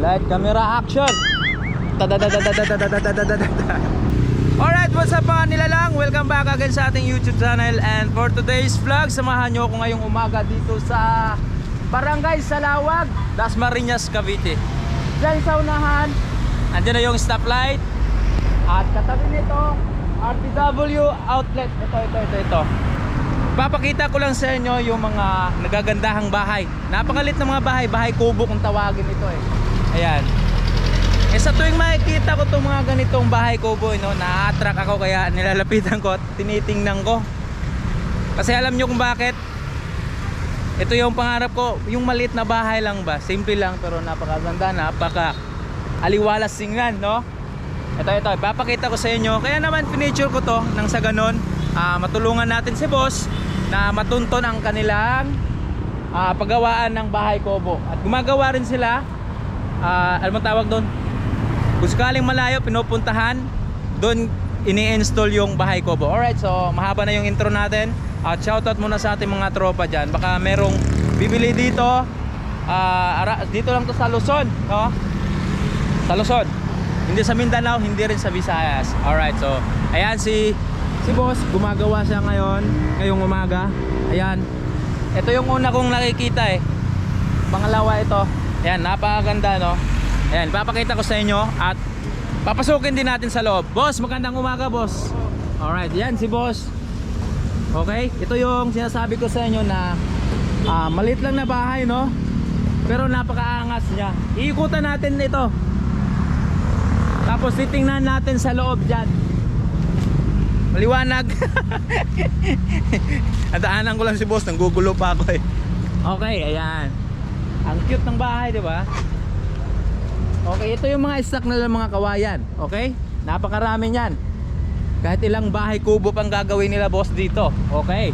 Light camera action. Alright, what's up mga nilalang? Welcome back again sa ating YouTube channel and for today's vlog, samahan nyo ako ngayong umaga dito sa Barangay Salawag, Dasmariñas, Cavite. Diyan sa unahan, andyan na yung stoplight at katabi nito, RTW outlet. Ito, ito, ito, ito. Papakita ko lang sa inyo yung mga nagagandahang bahay. Napakalit ng mga bahay, bahay kubo kung tawagin ito eh Ayan eh sa tuwing makikita ko itong mga ganitong bahay kubo, no, na-attract ako kaya nilalapitan ko at tinitingnan ko. Kasi alam nyo kung bakit? Ito yung pangarap ko, yung maliit na bahay lang ba? Simple lang pero napakaganda, napaka aliwalas tingnan, no? Ito, ito, ipapakita ko sa inyo. Kaya naman finiture ko to nang sa ganon, ah, matulungan natin si boss na matunton ang kanilang ah, paggawaan ng bahay kubo. At gumagawa rin sila, ah, ano mo tawag doon? Kung sakaling malayo, pinupuntahan, doon ini-install yung bahay kubo. Alright, so mahaba na yung intro natin. At shoutout muna sa ating mga tropa dyan. Baka merong bibili dito. ara- dito lang to sa Luzon, no? Sa Luzon. Hindi sa Mindanao, hindi rin sa Visayas. Alright, so ayan si si boss, gumagawa siya ngayon, ngayong umaga. Ayan. Ito yung una kong nakikita eh. Pangalawa ito. Ayan, napakaganda no. Ayan, papakita ko sa inyo at papasukin din natin sa loob. Boss, magandang umaga, boss. Alright, yan si boss. Okay, ito yung sinasabi ko sa inyo na ah, maliit lang na bahay, no? Pero napakaangas niya. Iikutan natin ito. Tapos titingnan natin sa loob dyan. Maliwanag. Adaanan ko lang si boss, nanggugulo pa ako eh. Okay, ayan. Ang cute ng bahay, di ba? Okay, ito yung mga stock na mga kawayan. Okay? Napakarami niyan. Kahit ilang bahay kubo pang gagawin nila boss dito. Okay.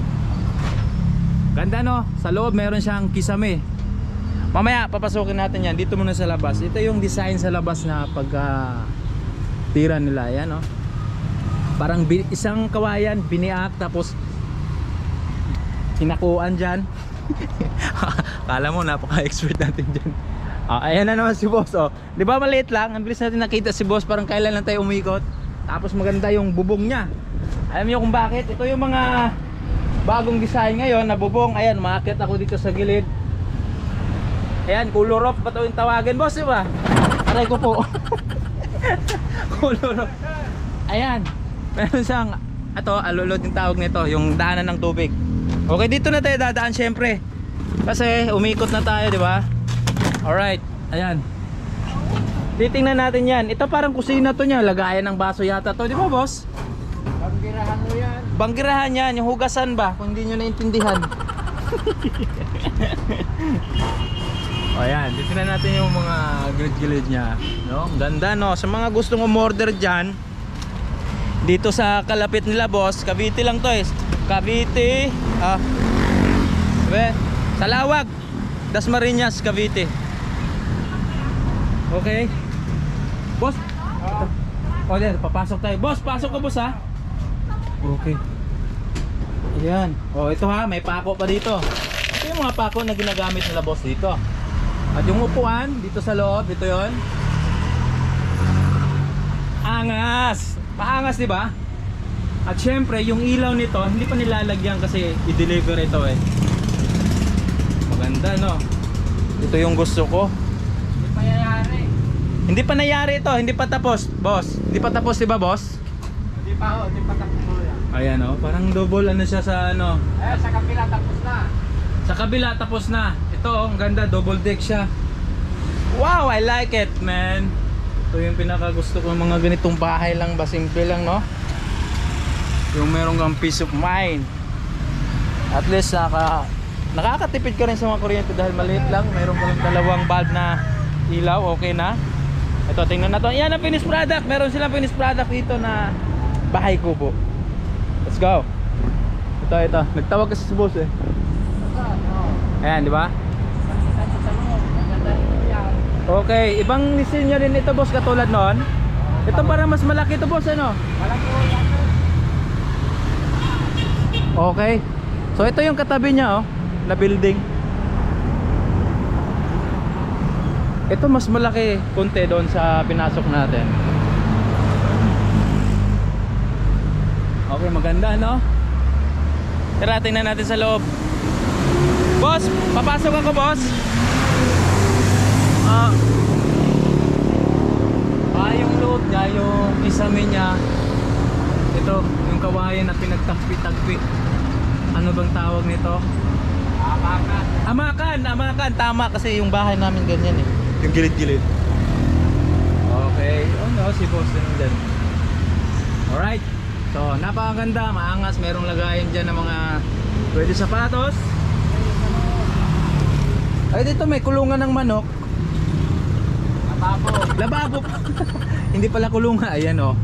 Ganda no? Sa loob meron siyang kisame. Mamaya papasukin natin yan. Dito muna sa labas. Ito yung design sa labas na pagka tira nila. Yan no? Parang isang kawayan biniak tapos hinakuan dyan. Kala mo napaka-expert natin dyan. Ah, ayan na naman si boss oh. 'Di ba maliit lang? Ang bilis natin nakita si boss parang kailan lang tayo umikot. Tapos maganda yung bubong niya. Alam niyo kung bakit? Ito yung mga bagong design ngayon na bubong. Ayan, umaakit ako dito sa gilid. Ayan, color off pa ito yung tawagin, boss, di ba? Aray ko po. color off. Ayan. Meron siyang ito, alulod yung tawag nito, yung daanan ng tubig. Okay, dito na tayo dadaan syempre. Kasi umikot na tayo, di ba? Alright, ayan. Titingnan natin yan. Ito parang kusina to niya. Lagayan ng baso yata to. Di ba, boss? Banggirahan mo yan. Banggirahan yan. Yung hugasan ba? Kung hindi nyo naintindihan. o. Titingnan natin yung mga gilid-gilid niya. No? Ganda, no? Sa mga gustong umorder dyan, dito sa kalapit nila, boss. Cavite lang to, eh. Cavite. Ah. Be, Salawag. Dasmariñas, Cavite. Okay. Boss. Oh, papasok tayo. Boss, pasok ka, boss, ha? Okay. Ayan. O, ito ha, may pako pa dito. Ito yung mga pako na ginagamit nila, boss, dito. At yung upuan, dito sa loob, ito yon. Angas! Maangas, di ba? At syempre, yung ilaw nito, hindi pa nilalagyan kasi i-deliver ito eh. Maganda, no? Ito yung gusto ko. Hindi pa yayari. Hindi pa nangyari ito, hindi pa tapos, boss. Hindi pa tapos, di ba, boss? Hindi pa ho, hindi pa tapos yan. Ayan, oh, parang double ano siya sa ano. Eh, sa kapila tapos na. Sa kabila tapos na. Ito, oh, ang ganda, double deck siya. Wow, I like it, man. Ito yung pinaka gusto ko mga ganitong bahay lang ba, simple lang, no? Yung meron kang peace of mind. At least naka nakakatipid ka rin sa mga kuryente dahil maliit lang. Meron ka lang dalawang bulb na ilaw, okay na. Ito, tingnan na to. Yan ang finished product. Meron silang finished product dito na bahay kubo. Let's go. Ito, ito. Nagtawag kasi si boss eh. Ayan, di ba? Okay, ibang lisenyo rin ito boss katulad noon. Ito parang mas malaki ito boss ano? Okay. So ito yung katabi niya oh, na building. Ito mas malaki konti doon sa pinasok natin. Okay, maganda no? Tara, tingnan natin sa loob. Boss, papasok ako, boss. Ah. Ah, yung loob niya, yung isame niya. Ito, yung kawayan na pinagtagpi-tagpi. Ano bang tawag nito? Apakan. Amakan, amakan. Tama kasi yung bahay namin ganyan eh. Yung gilid-gilid. Okay. Oh no, si boss din dyan. Alright. So, napakaganda. Maangas. Merong lagayan dyan ng mga pwede sapatos. Ay, dito may kulungan ng manok. Lababo. Lababo. Hindi pala kulungan. Ayan oh.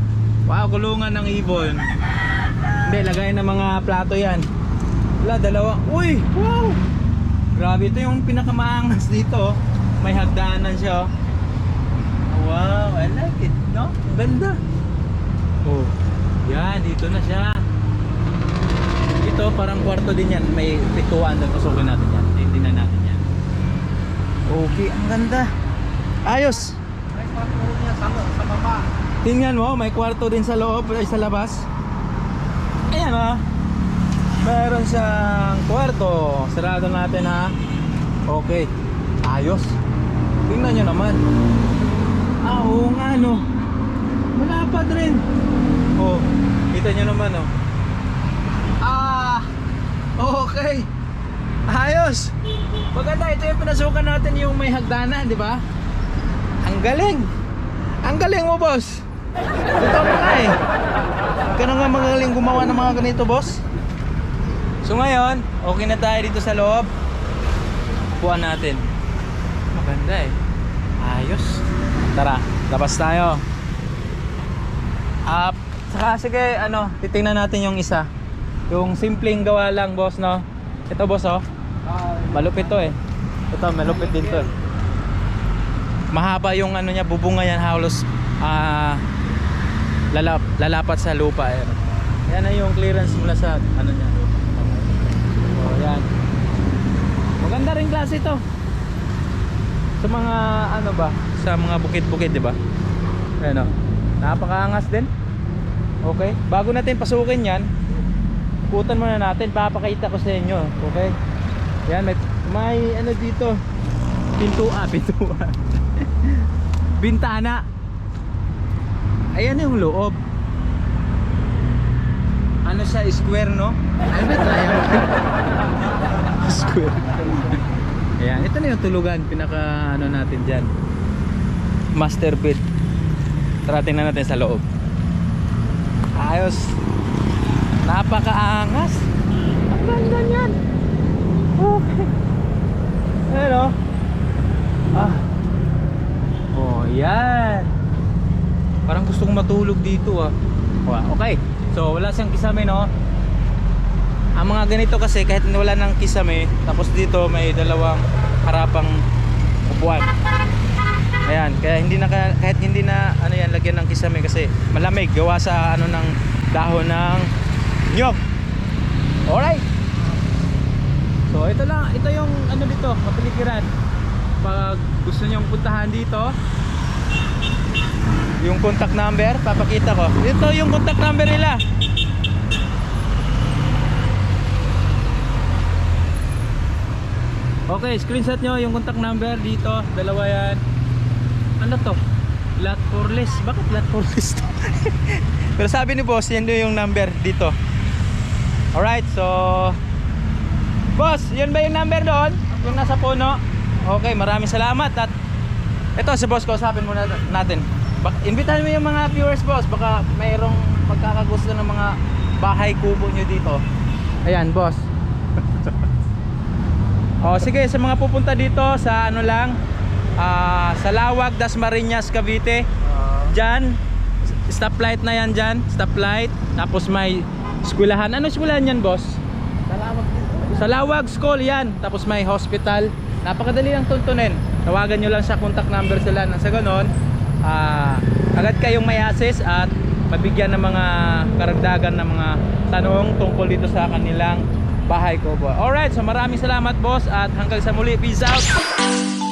Wow, kulungan ng ibon. Hindi, lagayan ng mga plato yan. Wala, dalawa. Uy! Wow! Grabe, ito yung pinakamaangas dito. oh. May hagdanan siya. oh. Wow, I like it. No? Ganda. Oh. Yan, dito na siya. Ito, parang kwarto din yan. May pituan doon. Pasukin natin yan. Tingnan natin yan. Okay, ang ganda. Ayos. May pagpuro niya sa, sa baba. Tingnan mo, may kwarto din sa loob ay sa labas. Ayan ah. Meron siyang kwarto. Sarado natin ha. Okay. Ayos. Tingnan nyo naman. Ah, oo nga no. Malapad rin. Oh, kita nyo naman oh. Ah, okay. Ayos. Maganda, ito yung pinasukan natin yung may hagdanan, di ba? Ang galing. Ang galing mo, boss. Mo nga eh. Ka na nga magaling gumawa ng mga ganito, boss. So ngayon, okay na tayo dito sa loob. Kuha natin. Maganda eh. Ayos. Tara, labas tayo. Up. Saka sige, ano, titingnan natin yung isa. Yung simpleng gawa lang, boss, no? Ito, boss, oh. Malupit to eh. Ito, malupit din to. Mahaba yung ano niya, bubunga yan halos ah lalap, lalapat sa lupa eh. Yan na yung clearance mula sa ano niya. Oh, yan. Maganda rin klase ito. Sa mga ano ba, sa mga bukid-bukid, 'di ba? Ayan oh. Napakaangas din. Okay, bago natin pasukin 'yan, Putan muna natin, papakita ko sa inyo. Okay? Yan, may, may ano dito. Pintua, pintua. Bintana. Ayan yung loob. Ano siya, square no? Ano ba triangle? square. Ayan, ito na yung tulugan. Pinaka ano natin dyan. Master bed. Tara tingnan natin sa loob. Ayos. Napakaangas. Ang ganda niyan. Okay. Ayan o. Ah. Oh, yan. Parang gusto kong matulog dito ah. Okay. So, wala siyang kisame no. Ang mga ganito kasi kahit wala nang kisame, tapos dito may dalawang harapang upuan. Ayan, kaya hindi na kahit hindi na ano yan lagyan ng kisame kasi malamig gawa sa ano ng dahon ng nyog. Alright. So ito lang, ito yung ano dito, kapaligiran. Pag gusto niyo puntahan dito, yung contact number, papakita ko. Ito yung contact number nila. Okay, screenshot nyo yung contact number dito, dalawa yan. Ano to? Lot for less. Bakit lot for less to? Pero sabi ni boss, yan yung number dito. Alright, so Boss, yun ba yung number doon? Yung nasa puno? Okay, maraming salamat at ito si boss ko, usapin muna natin. Bak imbitahan mo yung mga viewers boss, baka mayroong magkakagusto ng mga bahay kubo nyo dito. Ayan, boss. oh, sige, sa mga pupunta dito sa ano lang, ah, sa Lawag, Dasmariñas, Cavite. Diyan, stoplight na yan dyan, stoplight. Tapos may eskwelahan. Ano eskwelahan yan, boss? Salawag dito. Sa Lawag School yan. Tapos may hospital. Napakadali lang tuntunin. Tawagan nyo lang sa contact number sila. Nang sa ganon, ah, agad kayong may access at mabigyan ng mga karagdagan ng mga tanong tungkol dito sa kanilang bahay ko. Alright, so maraming salamat boss at hanggang sa muli. Peace out!